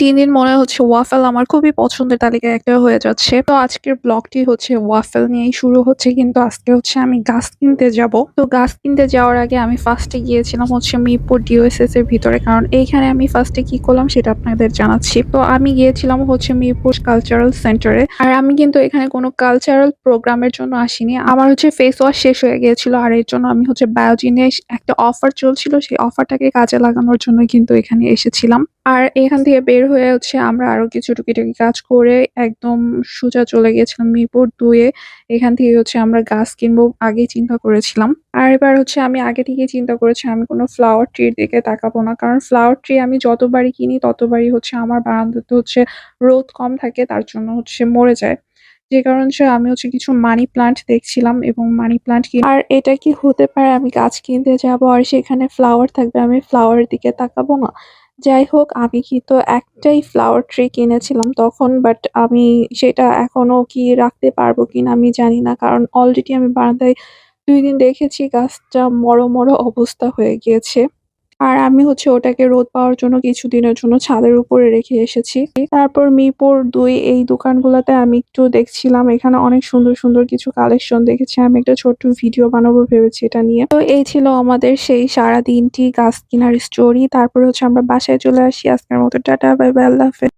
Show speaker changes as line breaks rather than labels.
দিন, দিন মনে হচ্ছে ওয়াফেল আমার খুবই পছন্দের তালিকায় একটা হয়ে যাচ্ছে। তো আজকের ব্লগটি হচ্ছে ওয়াফেল নিয়েই শুরু হচ্ছে কিন্তু আজকে হচ্ছে আমি গাছ কিনতে যাব। তো গাছ কিনতে যাওয়ার আগে আমি ফার্স্টে গিয়েছিলাম হচ্ছে মিরপুর ডিওএসএস এর ভিতরে কারণ এইখানে আমি ফার্স্টে কি করলাম সেটা আপনাদের জানাচ্ছি। তো আমি গিয়েছিলাম হচ্ছে মিরপুর কালচারাল সেন্টারে আর আমি কিন্তু এখানে কোনো কালচারাল প্রোগ্রামের জন্য আসিনি। আমার হচ্ছে ফেস ওয়াশ শেষ হয়ে গিয়েছিল আর এর জন্য আমি হচ্ছে বায়োজিনে একটা অফার চলছিল সেই অফারটাকে কাজে লাগানোর জন্য কিন্তু এখানে এসেছিলাম। আর এখান থেকে বের হয়ে হচ্ছে আমরা আরও কিছু টুকিটাকি কাজ করে একদম সোজা চলে গিয়েছিলাম মিরপুর দুয়ে এখান থেকে হচ্ছে আমরা গাছ কিনবো আগে চিন্তা করেছিলাম। আর এবার হচ্ছে আমি আগে থেকেই চিন্তা করেছি, আমি কোনো ফ্লাওয়ার ট্রির দিকে তাকাবো না। কারণ ফ্লাওয়ার ট্রি আমি যতবারই কিনি, ততবারই হচ্ছে আমার বারান্দাতে হচ্ছে রোদ কম থাকে, তার জন্য হচ্ছে মরে যায়। যে কারণে আমি হচ্ছে কিছু মানি প্লান্ট দেখছিলাম এবং মানি প্লান্ট আর এটা কি হতে পারে আমি গাছ কিনতে যাব আর সেখানে ফ্লাওয়ার থাকবে, আমি ফ্লাওয়ারের দিকে তাকাবো না? যাই হোক আমি কিন্তু একটাই ফ্লাওয়ার ট্রি কিনেছিলাম তখন বাট আমি সেটা এখনও কি রাখতে পারব কিনা আমি জানি না। কারণ অলরেডি আমি বারান্দায় দুই দিন দেখেছি গাছটা মরো মরো অবস্থা হয়ে গিয়েছে। আর আমি হচ্ছে ওটাকে রোদ পাওয়ার জন্য কিছুদিনের জন্য ছাদের উপরে রেখে এসেছি। তারপর মিরপুর দুই এই দোকানগুলোতে আমি একটু দেখছিলাম এখানে অনেক সুন্দর, সুন্দর কিছু কালেকশন দেখেছি। আমি একটা ছোট্ট ভিডিও বানাবো ভেবেছি এটা নিয়ে। তো এই ছিল আমাদের সেই সারা দিনটি গাছ কেনার স্টোরি। তারপর হচ্ছে আমরা বাসায় চলে আসি। আজকের মতো টাটা বাই বাই আল্লাহ হাফেজ।